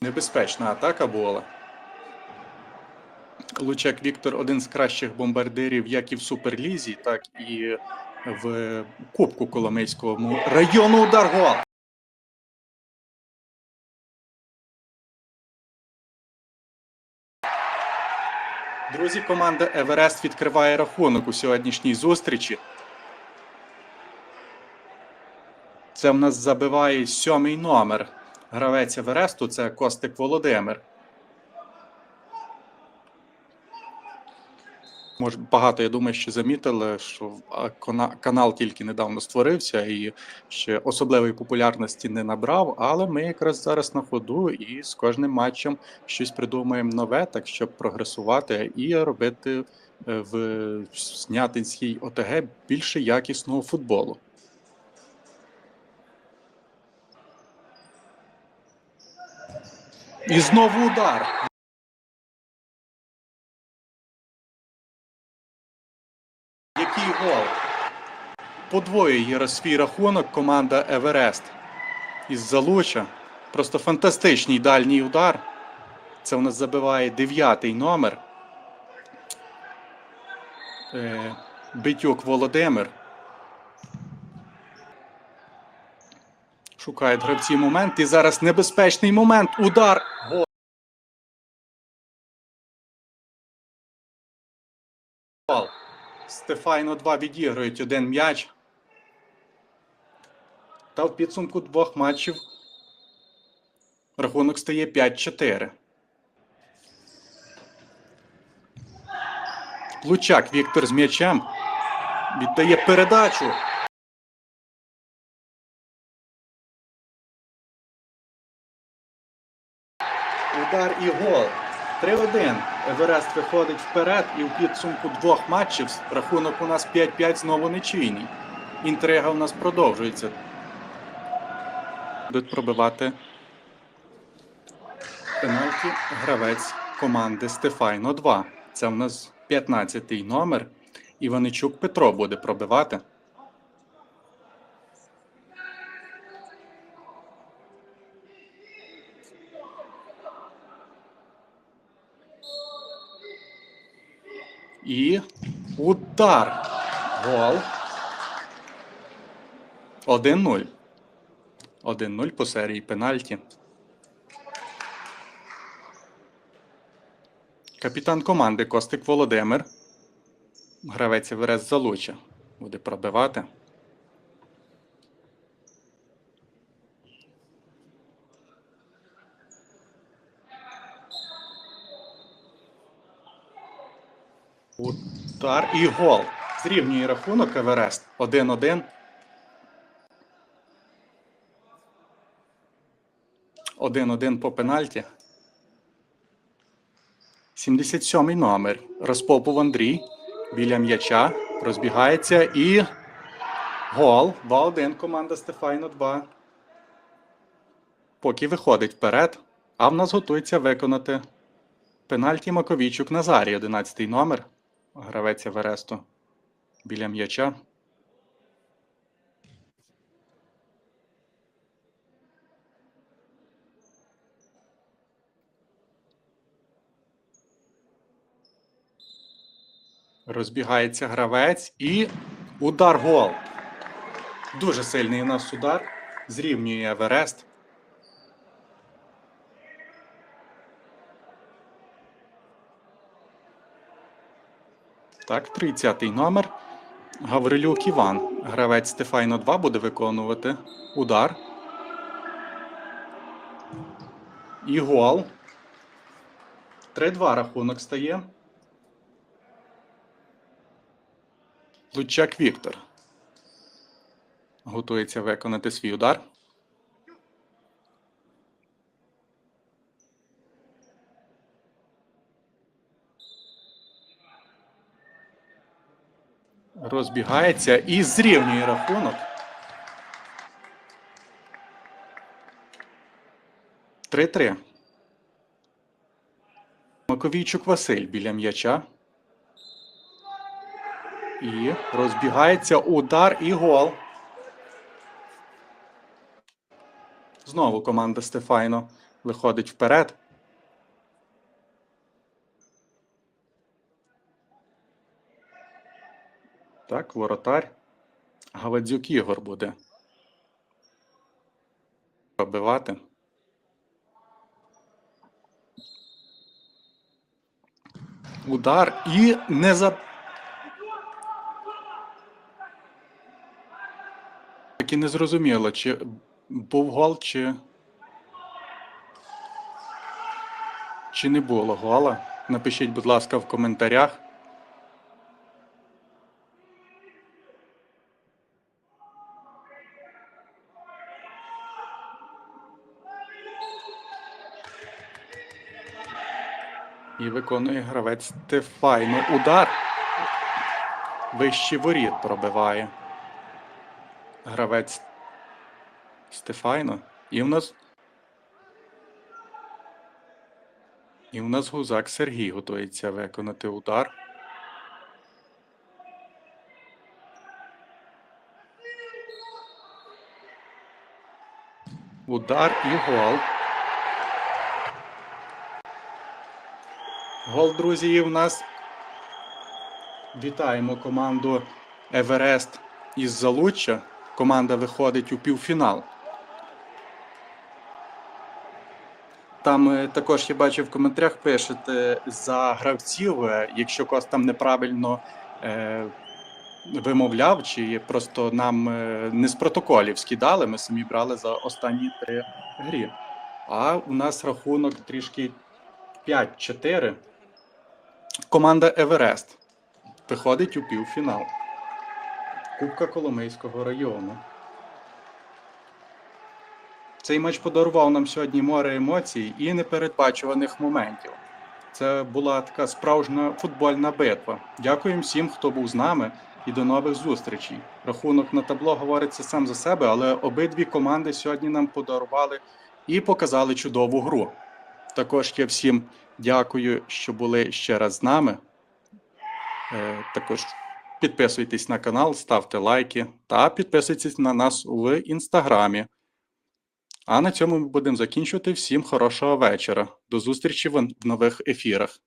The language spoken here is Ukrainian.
Небезпечна атака була. Лучак Віктор один з кращих бомбардирів як і в Суперлізі, так і в Кубку Коломийському району удар гол. Друзі, команда Еверест відкриває рахунок у сьогоднішній зустрічі. Це в нас забиває сьомий номер. Гравець Евересту це Костик Володимир. Може, багато, я думаю, що замітили, що канал тільки недавно створився і ще особливої популярності не набрав, але ми якраз зараз на ходу і з кожним матчем щось придумаємо нове, так щоб прогресувати і робити е, в Снятинській ОТГ більше якісного футболу. І знову удар. Який гол? Подвоює свій рахунок команда Еверест із Залуча. Просто фантастичний дальній удар. Це у нас забиває дев'ятий номер. Е, Битюк Володимир. Шукають гравці момент. І зараз небезпечний момент. Удар. Гол. Стефайно 2 відіграють один м'яч. Та в підсумку двох матчів рахунок стає 5-4. Лучак Віктор з м'ячем віддає передачу. Удар і гол. 3-1. Еверест виходить вперед і в підсумку двох матчів рахунок у нас 5-5 знову нечийний. Інтрига у нас продовжується. Будуть пробивати пенальті гравець команди Стефайно 2. Це у нас 15-й номер. Іваничук Петро буде пробивати. І удар. Гол. 1-0. 1-0 по серії пенальті. Капітан команди Костик Володимир. Гравець Еверест Залуча. Буде пробивати. Удар і гол. Зрівнює рахунок Еверест. 1-1. 1-1 по пенальті. 77-й номер. Розпопов Андрій. Біля м'яча. Розбігається і. Гол. 2-1. Команда Стефайно 2. Поки виходить вперед. А в нас готується виконати пенальті Маковійчук Назарій, 11-й номер. Гравець Евересту. Біля м'яча. Розбігається гравець і удар гол. Дуже сильний у нас удар. Зрівнює Еверест. Так, 30-й номер. Гаврилюк Іван. Гравець Стефайно 2 буде виконувати удар. І гол. 3-2 рахунок стає. Лучак Віктор. Готується виконати свій удар. Розбігається і зрівнює рахунок. Три-три. Маковійчук Василь біля м'яча. І розбігається удар і гол. Знову команда Стефайно виходить вперед. Так, воротар. Гавадзюк Ігор буде. Пробивати. Удар і не за. Так і не зрозуміло, чи був гол, чи. Чи не було гола? Напишіть, будь ласка, в коментарях. І виконує гравець Стефайно. Удар. Вищий воріт пробиває. Гравець Стефайно. І в нас. І в нас гузак Сергій готується виконати удар. Удар і гол. Гол, друзі, і в нас. Вітаємо команду Еверест із Залуччя. Команда виходить у півфінал. Там е, також я бачив в коментарях пишете за гравців, е, якщо когось там неправильно е, вимовляв, чи просто нам е, не з протоколів скидали, ми самі брали за останні три грі. А у нас рахунок трішки 5-4. Команда Еверест виходить у півфінал. Кубка Коломийського району. Цей матч подарував нам сьогодні море емоцій і непередбачуваних моментів. Це була така справжня футбольна битва. Дякуємо всім, хто був з нами, і до нових зустрічей. Рахунок на табло говориться сам за себе, але обидві команди сьогодні нам подарували і показали чудову гру. Також я всім дякую, що були ще раз з нами. Е, Також підписуйтесь на канал, ставте лайки та підписуйтесь на нас в інстаграмі. А на цьому ми будемо закінчувати. Всім хорошого вечора. До зустрічі в в нових ефірах.